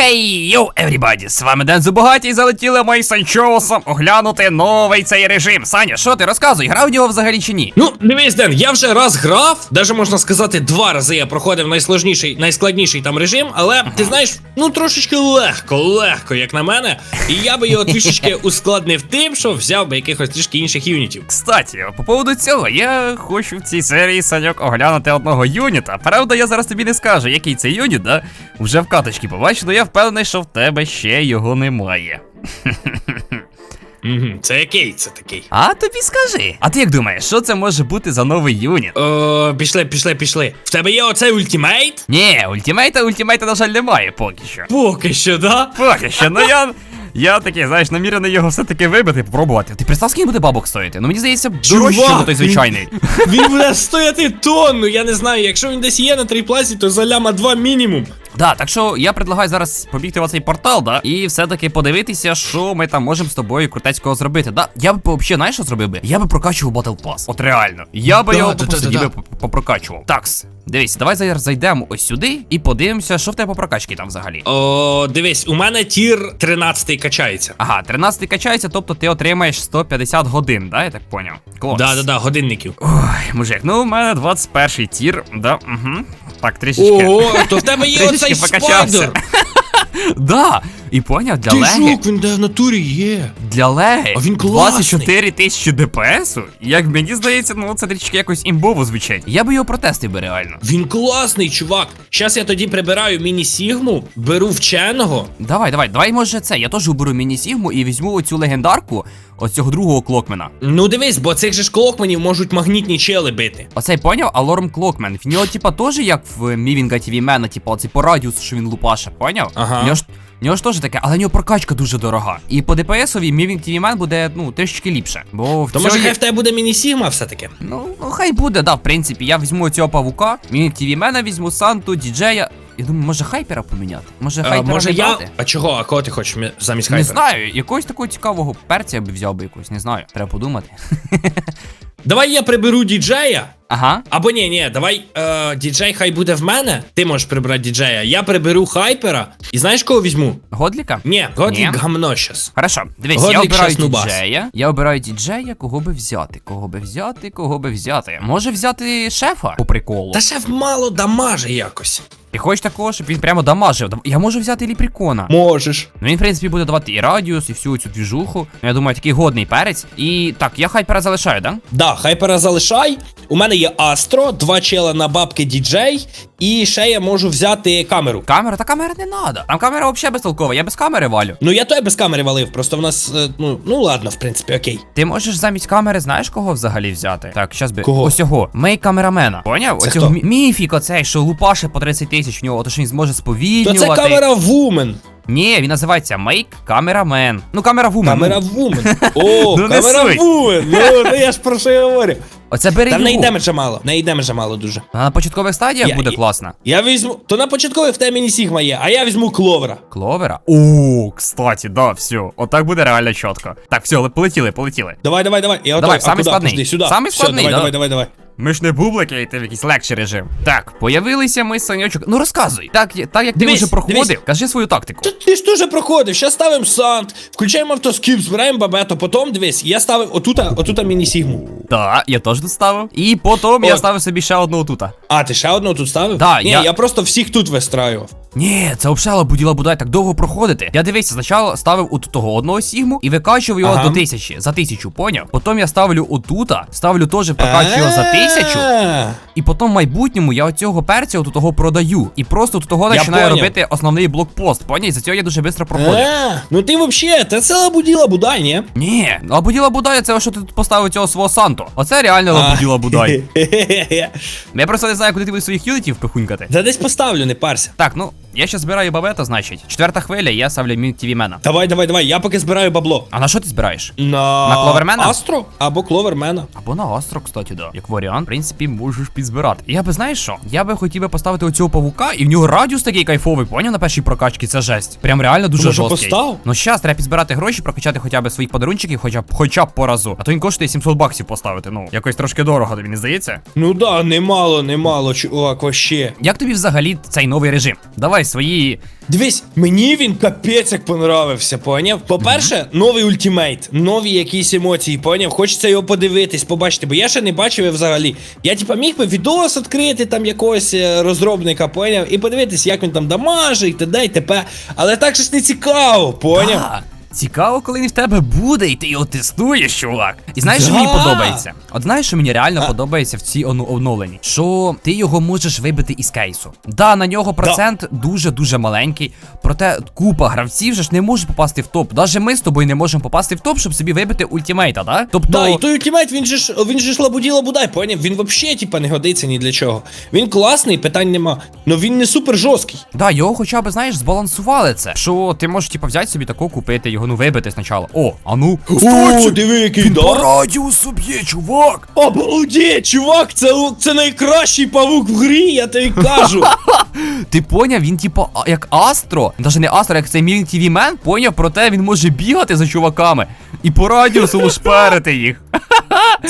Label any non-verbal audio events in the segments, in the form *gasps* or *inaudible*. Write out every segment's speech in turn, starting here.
Хей, йоу, everybody, з вами Ден Зубагаті і залетіли ми з Санчоусом оглянути новий цей режим. Саня, що ти розказуй, грав в нього взагалі чи ні? Ну, дивись, Ден, я вже раз грав, даже можна сказати, два рази я проходив найсложніший, найскладніший там режим, але ти знаєш, ну трошечки легко, легко, як на мене. І я би його трішечки *laughs* ускладнив тим, що взяв би якихось трішки інших юнітів. Кстати, по поводу цього, я хочу в цій серії Саньок оглянути одного юніта. Правда, я зараз тобі не скажу, який це юніт, да? Вже в каточці побачу, але я впевнений, що в тебе ще його немає. Угу, це який це такий? А тобі скажи. А ти як думаєш, що це може бути за новий юніт? О, пішли, пішли, пішли. В тебе є оцей ультимейт? Ні, ультимейта, ультимейта, на жаль, немає поки що. Поки що, да? Поки що, ну я. Я такий, знаєш, намірений його все-таки вибити, попробувати. Ти представ, скільки буде бабок стоїти? Ну мені здається, дорожче, ніж той звичайний. Він буде стояти тонну, я не знаю, якщо він десь є на тріпласі, то за ляма 2 мінімум. Да, так що я предлагаю зараз побігти в цей портал, да, і все-таки подивитися, що ми там можемо з тобою крутецького зробити. Да, я б взагалі, знаєш, що зробив би? Я би прокачував Battle Pass. От реально. Я би Да, його да, да, да, би попрокачував. Такс. Дивись, давай зараз зайдемо ось сюди і подивимося, що в тебе по прокачці там взагалі. О, дивись, у мене тір 13 качається. Ага, 13 качається, тобто ти отримаєш 150 годин, да, я так поняв? Клас. Да, да, да, годинників. Ой, мужик, ну у мене 21 тір, да, угу. Так, трішечки. Ого, то в тебе є *laughs* оцей покачався. *laughs* Да, і поняв, для Ти леги. жук, він де в натурі є. Для леги А він класний. 24 тисячі ДПСу, як мені здається, ну це трішки якось імбово звучить. Я би його протестив би реально. Він класний, чувак. Щас я тоді прибираю міні-сігму, беру вченого. Давай, давай, давай, може це. Я теж уберу міні-сігму і візьму оцю легендарку, ось цього другого клокмена. Ну дивись, бо цих же ж клокманів можуть магнітні чели бити. Оцей поняв, Алорм Клокмен. В нього, типа, теж як в Мівінга TV Мена, типа, оцей по радіусу, що він лупаше, поняв? Ага. В нього ж. В нього ж теж таке, але в нього прокачка дуже дорога. І по ДПСові Мівінг Man буде, ну, трішки ліпше. Бо в То може є- хай в тебе буде міні-сігма все-таки. Ну, ну хай буде, да, в принципі. Я візьму цього павука, Мівінг TV Мена візьму Санту, діджея. Я думаю, може хайпера поміняти? Може А, хайпера може не я. А чого? А кого ти хочеш мі- замість Не хайпера? знаю, якогось такого цікавого перця я би взяв би якусь, не знаю. Треба подумати. *laughs* Давай я приберу діджея. Ага. Або ні, ні, давай е, діджей хай буде в мене. Ти можеш прибрати діджея. Я приберу хайпера. І знаєш кого візьму? Годліка? Ні, Годлік Ні. гамно щас. Хорошо, дивись, Годлік я обираю щас нубас. діджея. Я обираю діджея, кого би взяти, кого би взяти, кого би взяти. Може взяти шефа по приколу. Та шеф мало дамаже якось. Ти хочеш такого, щоб він прямо дамажив. Дам- Я можу взяти ліпрікона. Можеш. Ну він, в принципі, буде давати і радіус, і всю цю двіжуху. Ну, Я думаю, такий годний перець. І так, я хайпера залишаю, да? Да, хайпера залишай. У мене Астро, два чела на бабки діджей, і ще я можу взяти камеру. Камера, та камера не надо. Там камера взагалі безтолкова, я без камери валю. Ну я той без камери валив, просто в нас. е, ну, ну ладно, в принципі, окей. Ти можеш замість камери, знаєш кого взагалі взяти? Так, щас би. Кого? Ось його. Мей камерамена. Поняв? Це Ось його хто? міфік оцей, що лупаше по 30 тисяч в нього, то що він зможе То сповільнювати. це камера вумен. Ні, він називається Make Cameraman. Ну, камера вумен. Камера вумен. *laughs* О, Ну, не камера суть. вумен. Ну, ну я ж про що я говорю. Оце бери Та в неї його. демеджа мало, в неї демеджа мало дуже. А на початкових стадіях Я- буде я- класно. Я візьму. То на початковій в темі міні-сігма є, а я візьму кловера. Кловера? О, кстати, да, все. Отак буде реально чітко. Так, все, полетіли, полетіли. Давай, давай, давай. Я Давай, готовий. самий а куди? складний. Сюди. Самий складний, давай, да. давай, давай, давай. Ми ж не бублики, йти в якийсь легший режим. Так, появилися ми саньочок. Ну розказуй. Так, я- так як ти Дивись, вже проходив, дивись. кажи свою тактику. Та ти ж дуже проходив, зараз ставимо сант, включаємо автоскіп, збираємо бабето, потім дивись, я ставив отута, отута міні-сігму. Так, я теж тут ставив. І потім я ставив собі ще одну отута. А, ти ще одну тут ставив? Да, Ні, я- я... просто всіх тут вистраював. Ні, це обшала буділа будай так довго проходити. Я дивився, спочатку ставив от того одного сігму і викачував його Ага. до тисячі. За тисячу, поняв? Потім я ставлю отута, ставлю теж прокачую його за тисячу. І потім в майбутньому я оцього перця от того продаю. І просто от того починаю робити основний блокпост. Поняв? І за цього я дуже швидко проходжу. А, ну ти вообще, це ціла буділа будай, ні? Ні, лабуділа Будай, це що ти тут поставив цього свого Санту. Оце реально лабуділа Будай. *laughs* Я просто не знаю, куди ти будеш своїх юнітів пихунькати. Та десь поставлю, не парся. Так, ну, я ще збираю бабета, значить. Четверта хвиля, я ставлю мін TV мена. Давай, давай, давай, я поки збираю бабло. А на що ти збираєш? На, На Кловермена? Астро або Кловермена. Або на Астро, кстати, да. Як варіант, в принципі, можеш підзбирати. Я би знаєш що? Я би хотів би поставити оцього павука, і в нього радіус такий кайфовий, поняв на першій прокачці, це жесть. Прям реально дуже Може, жорсткий. постав? Ну щас треба підзбирати гроші, прокачати хоча б своїх подарунчиків, хоча б хоча б по разу. А то він коштує 700 баксів поставити. Ну, якось трошки дорого, тобі не здається? Ну да, немало, немало, чувак, вообще. Як тобі взагалі цей новий режим? Давай давай свої. Дивись, мені він капець як понравився, поняв? По-перше, новий ультимейт, нові якісь емоції, поняв? Хочеться його подивитись, побачити, бо я ще не бачив його взагалі. Я типа міг би відос відкрити там якогось е, розробника, поняв, і подивитись, як він там дамажить, т.д. і т.п. Але так же ж не цікаво, поняв? Цікаво, коли він в тебе буде, і ти його тестуєш, чувак. І знаєш, що Да. мені подобається? От знаєш, що мені реально А. подобається в цій оновленні? Що ти його можеш вибити із кейсу. Да, на нього процент дуже-дуже маленький. Проте купа гравців же ж не можуть попасти в топ. Даже ми з тобою не можемо попасти в топ, щоб собі вибити ультимейта, да? Тобто. Да, і той ультимейт, він же ж він же ж лабуді лабудай, поняв? Він вообще, типа, не годиться ні для чого. Він класний, питань нема. Но він не супер жорсткий. Да, його хоча б, знаєш, збалансували це. Що ти можеш, типа, взяти собі таку, купити, його ну вибити спочатку. О, а ну. О, диви, який да? радіусу б'є, чувак! Обалдеть, чувак, це, це найкращий павук в грі, я тобі кажу. *laughs* Ти поняв, він типу як Астро, навіть не Астро, як цей Мілін TV Мен, поняв, проте він може бігати за чуваками і по радіусу *laughs* лушперити їх.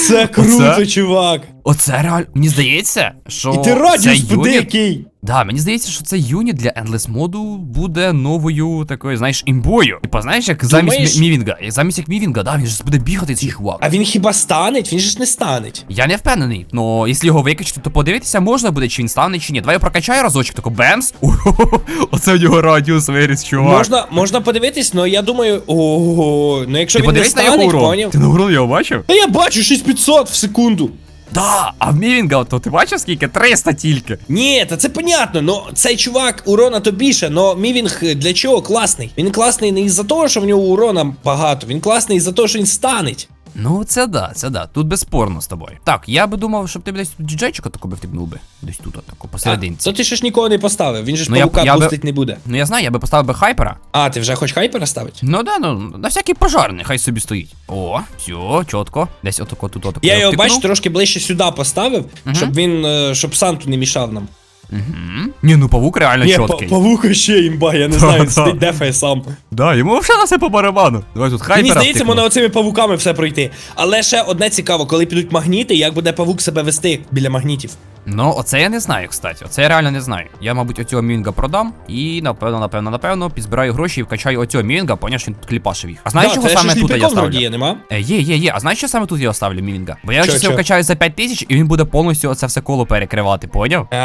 Це круто, чувак. Оце реально. Мені здається, що. І ти радіус буде який. Да, мені здається, що цей юніт для Endless моду буде новою такою, знаєш, імбою. Типа, знаєш, як замість Думаєш? Мівінга. Як Замість як Мівінга, да, він ж буде бігати цей чувак. А він хіба станеть? Він же ж не станеть. Я не впевнений, но якщо його викачати, то подивитися можна буде, чи він стане, чи ні. Давай я прокачаю разочок, тако бемс. *laughs* Оце в нього радіус виріс, чувак. Можна, можна подивитись, але я думаю, ого, ну якщо Ти він не урон. поняв. Ти на урон його бачив? Та я бачу 6500 в секунду. Да, а в Мівінга, то ти бачив скільки? 300 тільки. Ні, та це понятно, Ну цей чувак урона то більше, но мівінг для чого класний? Він класний не із-за того, що в нього урона багато, він класний із-за того, що він станеть. Ну, це да, це да. Тут безспорно з тобою. Так, я би думав, щоб ти десь діджейчика тако би втикнув би. Десь тут, отако, посерединці. то ти ще ж нікого не поставив, він же ж Ну, я- павука я би- пустить не буде. Ну я знаю, я би поставив би хайпера. А, ти вже хоч хайпера ставить? Ну да, ну на всякий пожарний, хай собі стоїть. О, все, чітко. Десь отако тут отако. Я його втикнув. бач трошки ближче сюди поставив, щоб він, е, щоб Санту не мішав нам. Мгм. Ні, ну павук реально Ні, па- чіткий. павука ще імба, я не знаю, *laughs* він та. сидить дефає сам. Да, йому взагалі на все по барабану. Давай тут хайпера Мені здається, втикну. можна оцими павуками все пройти. Але ще одне цікаво, коли підуть магніти, як буде павук себе вести біля магнітів. Ну, оце я не знаю, кстати. Оце я реально не знаю. Я, мабуть, оцього мюнга продам і, напевно, напевно, напевно, підзбираю гроші і вкачаю оцього мюнга, поняв, що він тут кліпашив їх. А знаєш, Да, чого саме тут я ставлю? вроді є, нема? Е, є, є, є. А знаєш, що саме тут я оставлю мюнга? Бо я чо? вкачаю за 5 тисяч, і він буде повністю оце все коло перекривати, поняв? А,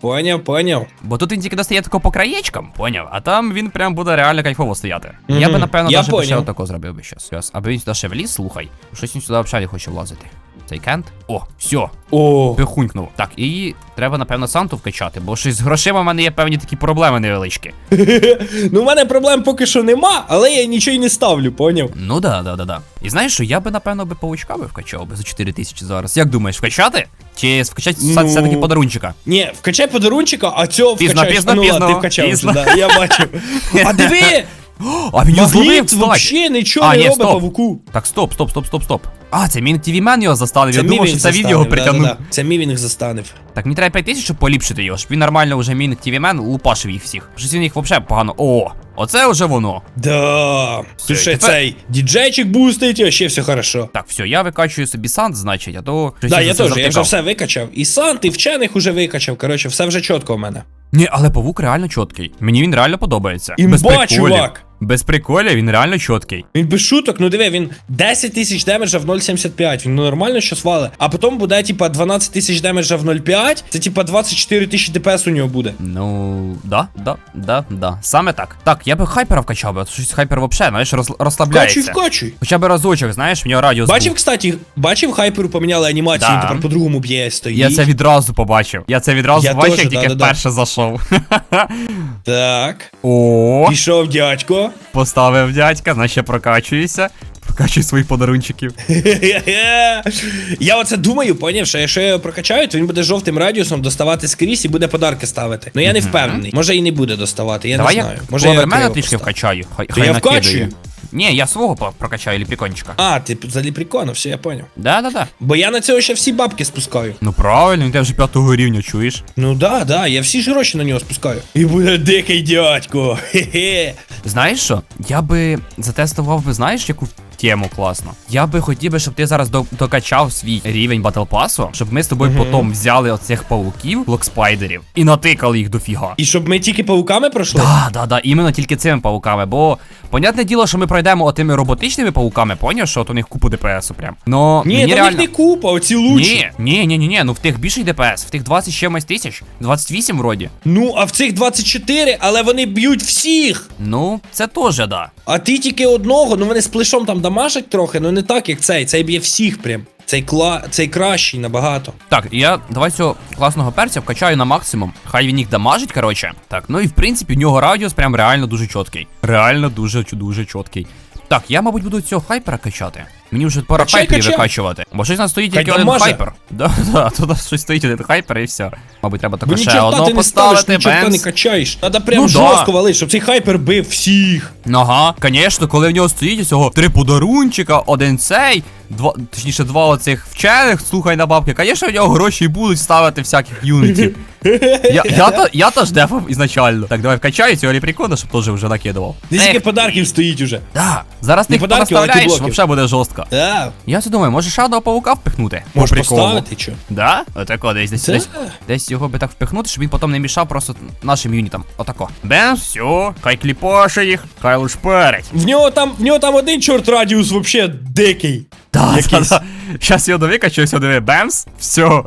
поняв, поняв. Бо тут він тільки достає тако по краєчкам, поняв? А там він прям буде реально кайфово стояти. Я Мгм. би, напевно, Я навіть би ще поняв. отако зробив би щось. Аби він сюди ще вліз, слухай. Щось він сюди взагалі хоче влазити. Цей кент. О, все, О, Пихунькнув. Так, і треба, напевно, Санту вкачати, бо щось з грошима в мене є певні такі проблеми невеличкі. *laughs* ну в мене проблем поки що нема, але я нічого й не ставлю, поняв? Ну да, да, да, да. І знаєш що, я би, напевно, би паучка би вкачав би за 4 тисячі зараз. Як думаєш, вкачати? Чи вкачати Ну. все-таки подарунчика? Ні, вкачай подарунчика, а цього Пізно, вкачаєш. пізно, ну, ладно, пізно, ти вкачав пізно. вже, да, я бачив. А диви, *gasps* А він зловив, кстати. вообще нічого А, не ні, робить павуку. Так, стоп, стоп, стоп, стоп, стоп. А, це Мін TV Man його заставив. Я думав, що це він його притягнув. да-да-да. Це мівінг застанив. Так, мені треба 5 тисяч, щоб поліпшити його, щоб він нормально вже Мін TV Man лупашив їх всіх. Щось він їх взагалі погано. О, оце вже воно. Да. Тут тепер- цей діджейчик бустить, ще все хорошо. Так, все, я викачую собі сант, значить, а то. щось Да, за я це теж, я вже завтикав. все викачав. І сант, і вчених уже викачав. Коротше, все вже чітко в мене. Ні, але павук реально чіткий. Мені він реально подобається. Без Імба, приколів. чувак! Без приколів він реально чіткий. Він без шуток, ну диви, він 10 тисяч демеджа в 0,75. Він ну, нормально що свали. А потім буде, типа, 12 тисяч демеджа в 0,5. Це типа 24 тисячі ДПС у нього буде. Ну, да, да, да, да. Саме так. Так, я би хайпера вкачав би, щось хайпер вообще, знаєш, роз, розслабляється. Вкачуй, вкачуй. Хоча б разочок, знаєш, в нього радіус. Бачив, був. кстати, бачив, хайперу поміняли анімацію, Да. він тепер по-другому б'є стоїть. Я це відразу побачив. Я це відразу Я бачив, теж, як тільки да-да-да. вперше зайшов. *laughs* Так. О, Пішов дядько. Поставив дядька, значить прокачуюся. Прокачуй своїх подарунчиків. *laughs* Я оце думаю, поняв, що якщо я його прокачаю, то він буде жовтим радіусом доставати скрізь і буде подарки ставити. Ну я не впевнений. Може і не буде доставати, я Давай не я знаю. Може я мене трішки вкачаю. Хай, То хай я накидаю. вкачую. Ні, я свого прокачаю ліпікончика. А, ти за ліприкона, все, я поняв. Да, да, да. Бо я на цього ще всі бабки спускаю. Ну правильно, він тебе вже п'ятого рівня, чуєш? Ну да, да, я всі ж гроші на нього спускаю. І буде дикий дядько. *laughs* Хе-хе. Знаєш що? Я би затестував би, знаєш, яку тему класно. Я би хотів би, щоб ти зараз докачав свій рівень батл пасу, щоб ми з тобою потім взяли оцих пауків, локспайдерів, і натикали їх дофіга. І щоб ми тільки пауками пройшли? Да, да, да, іменно тільки цими пауками, бо понятне діло, що ми пройдемо отими роботичними пауками, поняв, що от у них купу DPS прям. Но Ні, мені реально... їх не купа, оці лучші. Ні, ні, ні, ні, ні, ну в тих більший ДПС, в тих 20 з чимось тисяч, 28 вроді. Ну, а в цих 24, але вони б'ють всіх. Ну, це теж да. А ти тільки одного, ну вони з плешом там дамажать трохи, ну не так, як цей. Цей б'є всіх прям. Цей кла... цей кращий набагато. Так, я давай цього класного перця вкачаю на максимум. Хай він їх дамажить, коротше. Так, ну і в принципі в нього радіус прям реально дуже чіткий. Реально дуже дуже чіткий. Так, я, мабуть, буду цього хайпера качати. Мені вже пора Качай, хайперів качай. викачувати. Бо щось у нас стоїть Хай тільки один дамаже. хайпер. Да, да, тут щось стоїть один хайпер і все. Мабуть, треба Бо також ще нічого одного ти не ставиш, поставити. нічого не качаєш. Треба прям Ну да. жорстко валити, щоб цей хайпер бив всіх. Ага, звісно, коли в нього стоїть усього три подарунчика, один цей, два, точніше, два оцих вчених, слухай на бабки, звісно, в нього гроші будуть ставити всяких юнітів. Я, я, та, я теж дефав ізначально. Так, давай вкачаю цього ліприкона, щоб теж вже накидував. Десь тільки Ех, подарків стоїть уже. да, зараз Не ти подарки, блоків. взагалі буде жорстко. Так. Я все думаю, може ще одного паука впихнути? Можеш По поставити, що? Да? Отако, десь десь, десь десь його би так впихнути, щоб він потім не мішав просто нашим юнітам. Отако. Бенз, все, хай кліпоше їх, хай лушперить. В нього там, в нього там один чорт радіус вообще дикий. Да, да, Якийсь. да. Щас його довикачу, все диви, бемс, все. *laughs*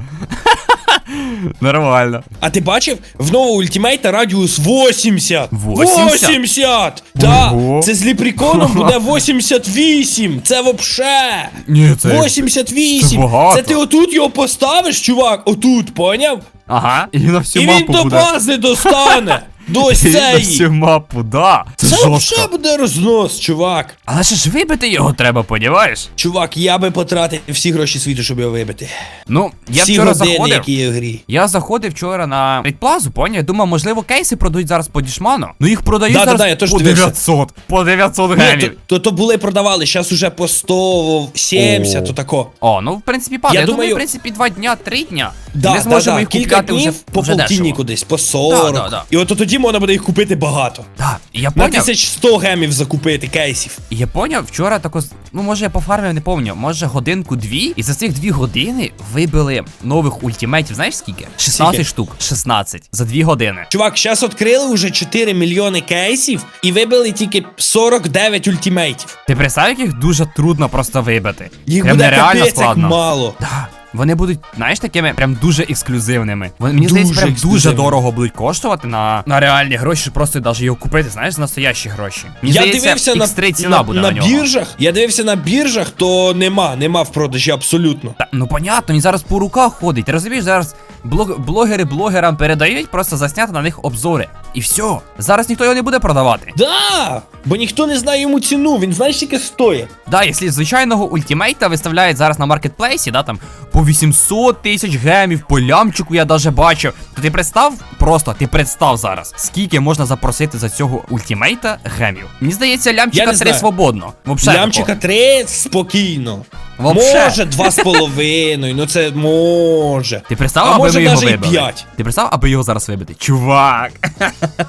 Нормально. А ти бачив? В нового ультимейта радіус 80. 80? 80! Да, Ого. це з ліпріконом буде *laughs* 88. Це вообще. Ні, це. 88. це багато. Ти отут його поставиш, чувак, отут, поняв? Ага, і на всю І він мапу до буде. бази достане. *laughs* До на всю мапу, да. Це, Це жорстко. буде рознос, чувак. Але ще ж вибити його треба, понімаєш? Чувак, я би потратив всі гроші світу, щоб його вибити. Ну, я всі вчора години, заходив. які є в грі. Я заходив вчора на Рейдплазу, поняв? Я думав, можливо, кейси продають зараз по дішману. Ну їх продають Да, да, зараз да, я теж по дивився. 900. По 900 Ні, то, то, то були продавали, зараз уже по 170, О. то тако. О, ну в принципі, падає. Я Я, думаю, думаю, в принципі, два дня, три дня. Да, Ми зможемо да, да. їх Кілька купляти днів вже, по вже полтиннику дешево. десь, по 40. Да, да, да. І от тоді можна буде їх купити багато. Так, я На 1100 гемів закупити кейсів. Я поняв, вчора тако, ну може я пофармив, не пам'ятаю, може годинку-дві, і за цих дві години вибили нових ультимейтів, знаєш скільки? 16 Скільки? штук, 16 за дві години. Чувак, зараз відкрили вже 4 мільйони кейсів і вибили тільки 49 ультимейтів. Ти представ, як їх дуже трудно просто вибити. Їх прям буде нереально капець як складно. мало. Да. Вони будуть, знаєш, такими прям дуже ексклюзивними. Вони, мені здається, прям дуже дорого будуть коштувати на, на реальні гроші, щоб просто навіть його купити, знаєш, за настоящі гроші. Мені я здається, дивився на, X3 ціна на, буде на на, нього. біржах. Я дивився на біржах, то нема, нема в продажі абсолютно. Та, ну понятно, він зараз по руках ходить. Ти розумієш, зараз блог, блогери блогерам передають просто засняти на них обзори. І все. Зараз ніхто його не буде продавати. Да! Бо ніхто не знає йому ціну, він знаєш, скільки стоїть. Да, якщо звичайного ультимейта виставляють зараз на маркетплейсі, да, там по 800 тисяч гемів, по лямчику я даже бачив. То ти представ, просто ти представ зараз, скільки можна запросити за цього ультимейта гемів. Мені здається, лямчика не 3 свободно. Вообще Лямчика 3 спокійно. Вообще. Може, два з половиною, ну це може. Ти представ, А аби може ми його даже і вибили. п'ять. Ти представ, аби його зараз вибити. Чувак,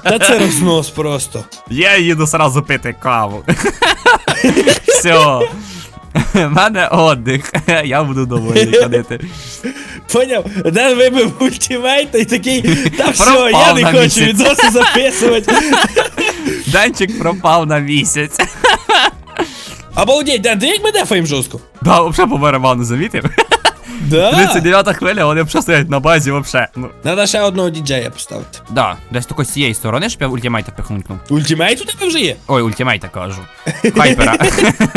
Та це рознос просто. я їду сразу пити каву. Все. У мене отдих. Я буду доволі ходити. Поняв? Дан вибив ультимейт і такий, та все, Пропав я не на хочу місяць. відоси записувати. Денчик пропав на місяць. Обалдеть, Дан, ти як ми дефаємо жорстко? Да, взагалі по барабану замітив. Да. 39 хвиля, вони взагалі стоять на базі вообще. Ну, Надо ще одного діджея поставити. да, десь тако з цієї сторони, щоб я ультимейта пихнув. Ультимейт у тебе вже є? Ой, ультимейта кажу. Хайпера.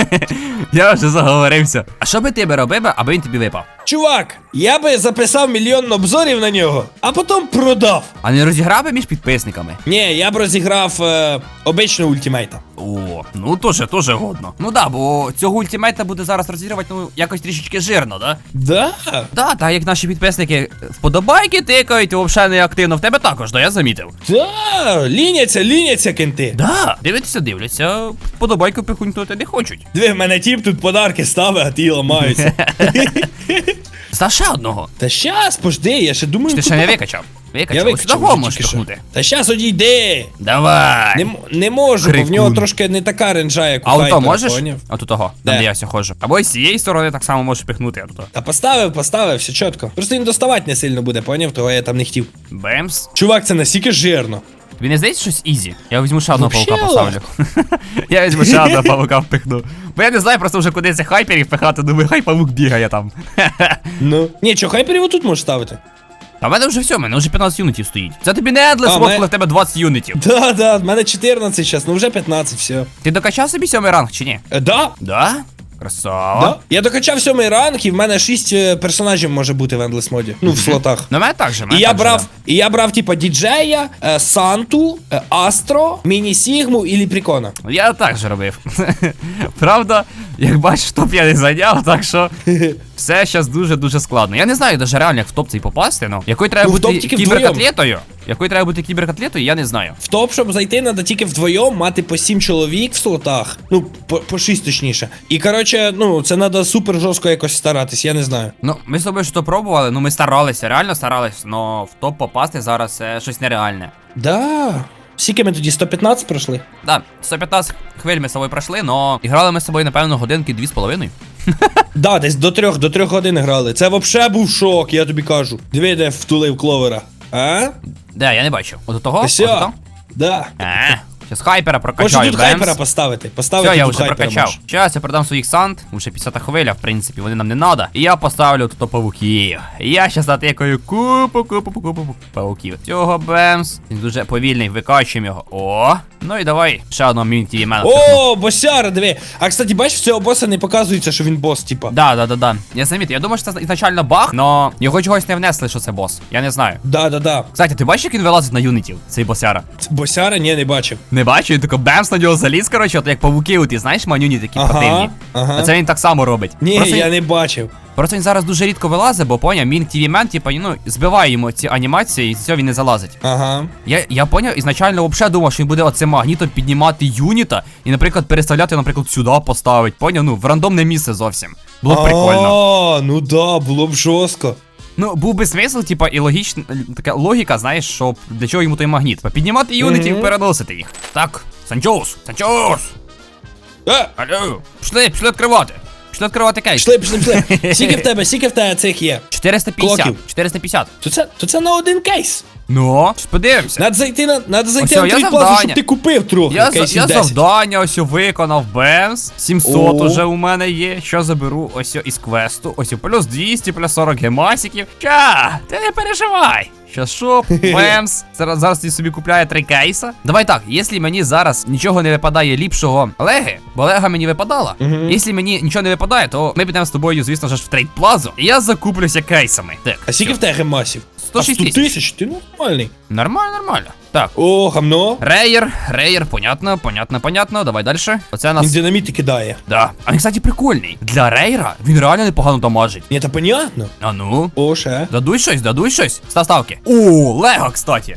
*laughs* я вже заговорився. А що би ти би робив, би, аби він тобі випав? Чувак, я би записав мільйон обзорів на нього, а потім продав. А не розіграв би між підписниками? Ні, я б розіграв е, обичного ультимейта. О, ну тоже, тоже годно. Ну да, бо цього ультимейта буде зараз розігрувати, ну, якось трішечки жирно, да? Да? Да, так як наші підписники вподобайки тикають, взагалі не активно в тебе також, да, я замітив. Да, ліняться, ліняться кенти. Да, дивитися, дивляться, вподобайку пихунькнути не хочуть. Диви, в мене тіп тут подарки ставить, а ті ламаються. *laughs* За ще одного. Та щас, пожди, я ще думаю. Чи ти ще не викачав? Вика, Я чого викачав сюди вже можеш що. пихнути? Та щас одійди! Давай! Не, м- не можу, бо в Крикун. нього трошки не така ренджа, як у А ото Хайпера, можеш? поняв? А тут того, там Де? де я все ходжу. Або і з цієї сторони так само можеш пихнути, а тут. Та поставив, поставив, все чітко. Просто він доставати не сильно буде, поняв, того я там не хотів. Бемс. Чувак, це настільки жирно. Тобі не здається щось ізі? Я візьму ще одного Вообще павука поставлю. *laughs* я візьму ще одного павука впихну. Бо я не знаю, просто вже куди це хайперів пихати, думаю, хай павук бігає там. *laughs* Ну. Ні, чо, хайпер його тут можеш ставити. А в мене вже все, в мене вже 15 юнітів стоїть. Це тобі не Едлес, А, от коли в тебе 20 юнітів. Да, да, в мене 14 зараз, ну вже 15, все. Ти докачав собі сьомий ранг чи ні? Е, да, Да? Красава. да. Я докачав сьомий ранг, і в мене 6 персонажів може бути в Endless моді. Ну, в слотах. Ну, в мене так же, в мене І я так же, брав, і я брав, типа, діджея, е, Санту, е, Астро, Міні-Сігму і Ліпрікона. Я так же робив. *laughs* Правда, як бачиш, топ я не зайняв, так що *laughs* все зараз дуже-дуже складно. Я не знаю даже реально, як в топ цей попасти, ну. Якою треба Ну, бути тільки кіберкотлетою? Якою треба бути кіберкотлетою, я не знаю. В топ, щоб зайти, треба тільки вдвоєм мати по 7 чоловік в слотах. Ну, по, по 6 точніше. І коротше, ну, це треба супер жорстко якось старатись, я не знаю. Ну, ми з тобою що пробували, ну ми старалися, реально старалися, але в топ попасти зараз це щось нереальне. Да. Скільки ми тоді 115 пройшли? Да, 115 хвиль ми з собою пройшли, но грали ми з собою, напевно, годинки дві з половиною. *laughs* Да, десь до трьох, до трьох годин грали. Це взагалі був шок, я тобі кажу. Диви, де втулив кловера. А? Де, я не бачу. От того? Все. От того? Да. А, Щас хайпера прокачаю, тут бемс. хайпера поставити. Поставити Все, я тут вже хайпера прокачав. можеш. Зараз я продам своїх санд, уже 50 хвиля, в принципі, вони нам не надо. І я поставлю тут павуків. Я щас натикаю купу, купу, купу, купу павуків. Цього бемс. Він дуже повільний, викачуємо його. О! Ну і давай ще одного мінті мене. О, босяра, диви. А кстати, бачиш, в цього боса не показується, що він бос, типа. Да, да, да, да. Я замітив, я думаю, що це ізначально баг, но його чогось не внесли, що це бос. Я не знаю. Да, да, да. Кстати, ти бачиш, як він вилазить на юнітів, цей босяра? Босяра, ні, не бачив. Не бачу, він тако бемс на нього заліз, коротше, от як павуки, от, ти знаєш, манюні такі Ага, противні. ага. А це він так само робить. Ні, Просто я він- не бачив. Просто він зараз дуже рідко вилазить, бо поняв, він TV-мен, типа, ну, збиває йому ці анімації, і цього він не залазить. Ага. Я, я поняв, ізначально взагалі думав, що він буде оцим магнітом піднімати юніта і, наприклад, переставляти, наприклад, сюди поставить, поняв, ну, в рандомне місце зовсім. Було б прикольно. А, ну да, було б жорстко. Ну, був би смисл, типа, і логічна така логіка, знаєш, що для чого йому той магніт? Типа, Піднімати юнітів і Мгм. переносити їх. Так, Санчоус, Санчоус! Е, Алло, пішли, пішли відкривати. Пішли відкривати кейс. пішли, пішли, пішли. *laughs* Скільки в тебе, скільки в тебе цих є? 450. Клоків. 450. То це, то це на один кейс. Ну, подивимося. Надо зайти на, надо зайти Ось, на я твій завдання. щоб ти купив трохи. Я, за, кейсів я 10. завдання ось виконав Бемс. 700 О. уже у мене є. Що заберу ось із квесту. Ось плюс 200, плюс 40 гемасиків. Ча, ти не переживай. Що шоп, *laughs* Бемс. Зараз, зараз він собі купляє три кейса. Давай так, якщо мені зараз нічого не випадає ліпшого Леги, бо Лега мені випадала. Мгм. Якщо мені нічого не випадає, то ми підемо з тобою, звісно ж, в трейд плазу. І я закуплюся кейсами. Так. А скільки в тебе гемасів? 106 а 100 тисяч, ти нормальний. Нормально, нормально. Так. О, гамно. Рейер, рейер, понятно, понятно, понятно. Давай далі. Оце Він нас. динаміти кидає. Да. А він, кстати, прикольний. Для рейера він реально непогано дамажить. Ні, та понятно. А ну. О, ще. Дадуй щось, дадуй щось. Став ставки. О, Лего, кстати.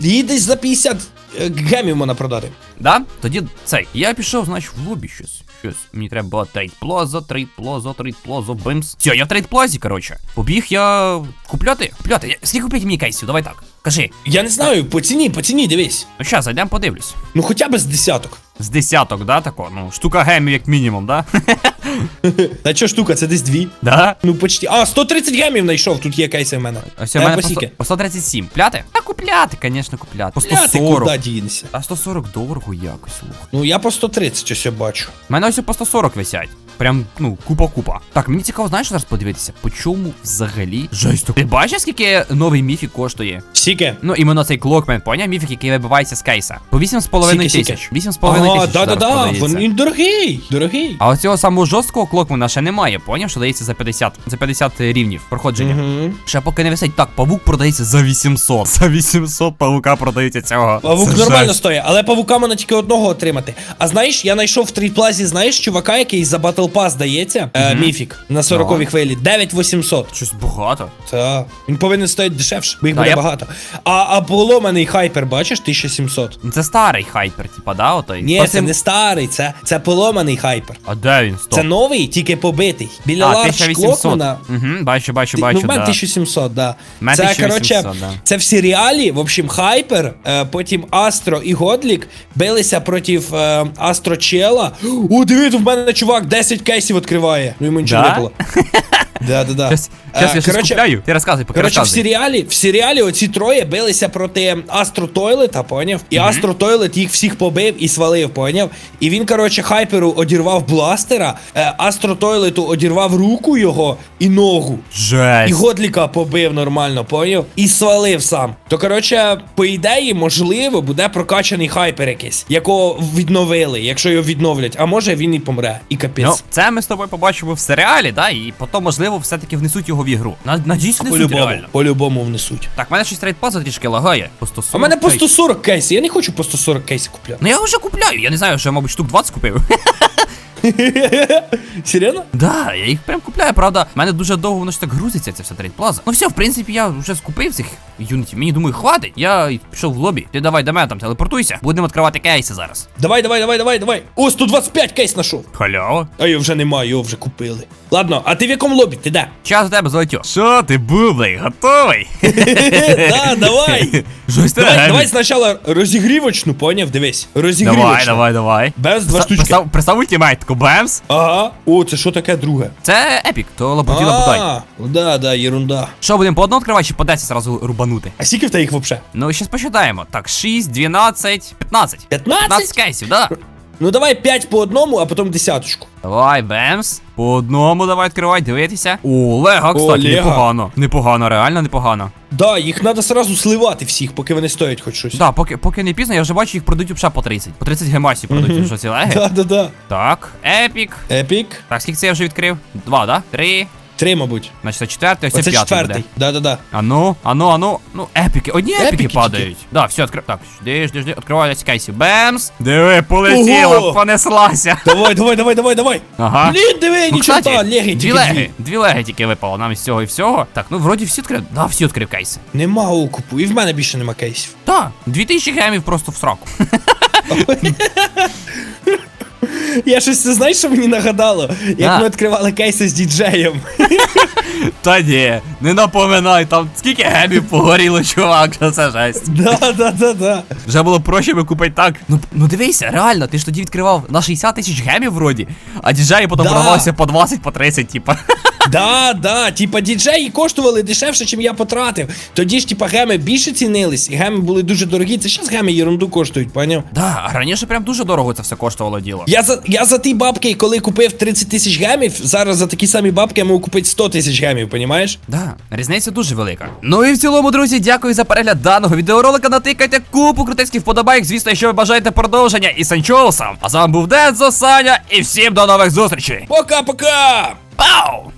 Її десь за 50 е, гемів можна продати. Да? Тоді цей. Я пішов, значить, в лобі щось. Щось. Мені треба було трейд трейдплоза, трейд плаза, трейд плаза, бимс. Все, я в трейд плазі, коротше. Побіг я купляти. Купляти. Скільки купити мені кейсів? Давай так. Кажи. Я не знаю, по ціні, по ціні, дивись. Ну щас, зайдемо подивлюсь. Ну хоча б з десяток. З десяток, да, тако? Ну, штука гемів як мінімум, да? *laughs* *laughs* Та що штука, це десь дві. да? Ну почти. А, 130 гемів знайшов, тут є кейси в мене. Ось у Е, мене по по, сто- по 137. Пляти? Та купляти, звісно, купляти. По Бля, ти 140. куди дінься? А 140 дорого якось, слух. Ну я по 130 щось я бачу. У мене ось по 140 висять. Прям, ну, купа-купа. Так, мені цікаво, знаєш, зараз подивитися, по чому взагалі жесть. Ти бачиш, скільки новий міфік коштує? Скільки? Ну, іменно цей клокмен, поняв? Міфік, який вибивається з кейса. По 8,5 Скільки, скільки? тисяч. 8,5 А, тисяч. да-да-да, він дорогий, дорогий. А ось цього самого жорсткого клокмена ще немає, поняв, що дається за 50, за 50 рівнів проходження. Угу. Ще поки не висить. Так, павук продається за 800. За 800 павука продається цього. Павук Це нормально стоїть, але павука можна тільки одного отримати. А знаєш, я знайшов в трейдплазі, знаєш, чувака, який за Battle голпа здається, е, міфік на 40-й хвилі. 9800. Щось багато. Та. Він повинен стоїти дешевше, бо їх Та, буде я- багато. А, а поломаний хайпер, бачиш, 1700. Ну, Це старий хайпер, типа, да, отой? Ні, Просто- це не старий, це, це поломаний хайпер. А де він? Стоп. Це новий, тільки побитий. Біля а, Ларч 1800. Клокмана. Угу, бачу, бачу, Ти- бачу, ну, в мене да. 1700, да. Мене Це, 1800, коротше, да. це в серіалі, в общем, Хайпер, е, потім Астро і Годлік билися проти е, Астро Чела. *gasps* О, диви, тут в мене чувак 10 кейсів відкриває. Ну йому нічого Да? не було. *laughs* Да, да, да. Щас, Е, щас я коротше, купляю. Ти розказуй, поки Коротше, в серіалі, в серіалі оці троє билися проти Астро Тойлета, поняв? І Астро Тойлет їх всіх побив і свалив, поняв? І він, коротше, хайперу одірвав бластера, е, Астро Тойлету одірвав руку його і ногу. І Годліка побив нормально, поняв? І свалив сам. То коротше, по ідеї, можливо, буде прокачаний хайпер якийсь, якого відновили, якщо його відновлять. А може він і помре. І капець. Ну, це ми з тобою побачимо в серіалі, да, і потім, можливо, все-таки внесуть його в ігру. На- Надіюсь, внесуть по-любому, реально. по-любому внесуть. Так, в мене щось трейдпаза трішки лагає. По 140. А в мене по Ей. 140 кейсів. Я не хочу по 140 кейсів купляти. Ну я вже купляю, я не знаю, що я, мабуть, штук 20 купив. *laughs* *laughs* Серйозно? да, я їх прям купляю, правда. В мене дуже довго воно ж так грузиться, це все трейдплаза. Ну все, в принципі, я вже скупив цих юнітів. Мені думаю, хватить. Я пішов в лобі. Ти давай до мене там телепортуйся. Будемо відкривати кейси зараз. Давай, давай, давай, давай, давай. О, 125 кейс знайшов. Халява. А його вже немає, його вже купили. Ладно, а ти в якому лобі? Ти де? Час до тебе залетів. Що ти, бублик, готовий? *laughs* Да, давай. *laughs* Щось Давай, давай спочатку розігрівочну, поняв, дивись. Давай, Розігрівочну. давай, давай. Без два штучки. Пристав ультимейт, таку бемс. Ага. О, це що таке друге? Це епік, то лабутіла лабудай. А, да, да, ерунда. Що, будемо по одному відкривати чи по 10 зразу рубанути? А скільки в та їх вообще? Ну, щас посчитаємо. Так, 6, 12, 15. 15? 15 кейсів, да. Ну давай 5 по одному, а потім десяточку. Давай, бемс. По одному давай відкривай, дивитися. О, Лего, кстати, Лего. непогано. Непогано, реально непогано. Да, їх треба сразу сливати всіх, поки вони стоять хоч щось. Да, поки, поки не пізно, я вже бачу, їх продають взагалі по 30. По 30 гемасів продають вже ці леги. Да, да, да. Так, епік. Епік. Так, скільки це я вже відкрив? Два, да? Три. Три, мабуть. Значить, це четвертий, ось це Оце п'ятий четвертий. буде. Да, да, да. Ану, ану, ану. Ну, епіки. Одні епіки, Епіки падають. Да, все, відкрив. Так, жди, жди, жди. Відкриваю кейсів. Бемс. Диви, полетіло, Ого! понеслася. Давай, давай, давай, давай, давай. Ага. Блін, диви, Ну, нічого, кстати, та, леги, дві тільки леги, дві. дві леги тільки випало нам із цього і всього. Так, ну вроді всі відкрив. Да, всі відкрив кейси. Нема окупу, і в мене більше нема кейсів. Так, 2000 гемів просто в сраку. *laughs* Я щось це знаєш, що мені нагадало? Як А. ми відкривали кейси з діджеєм. *laughs* Та ні, не напоминай, там скільки гемів погоріло, чувак, що це жесть. *laughs* Да, да, да, да. Вже було проще би купити так. Ну, ну дивися, реально, ти ж тоді відкривав на 60 тисяч гемів вроді, а діджеї потім Да. продавався по 20, по 30, типа. *laughs* Да, да, типа діджеї коштували дешевше, чим я потратив. Тоді ж, типа, геми більше цінились, і геми були дуже дорогі. Це зараз геми ерунду коштують, поняв? Да, а раніше прям дуже дорого це все коштувало діло. Я за, я за ті бабки, коли купив 30 тисяч гемів, зараз за такі самі бабки я можу купити 100 тисяч гемів, понімаєш? Да, різниця дуже велика. Ну і в цілому, друзі, дякую за перегляд даного відеоролика. Натикайте купу крутецьких вподобайок, звісно, якщо ви бажаєте продовження і санчоусам. А з вами був Дедзо, Саня, і всім до нових зустрічей. Пока-пока! Пау!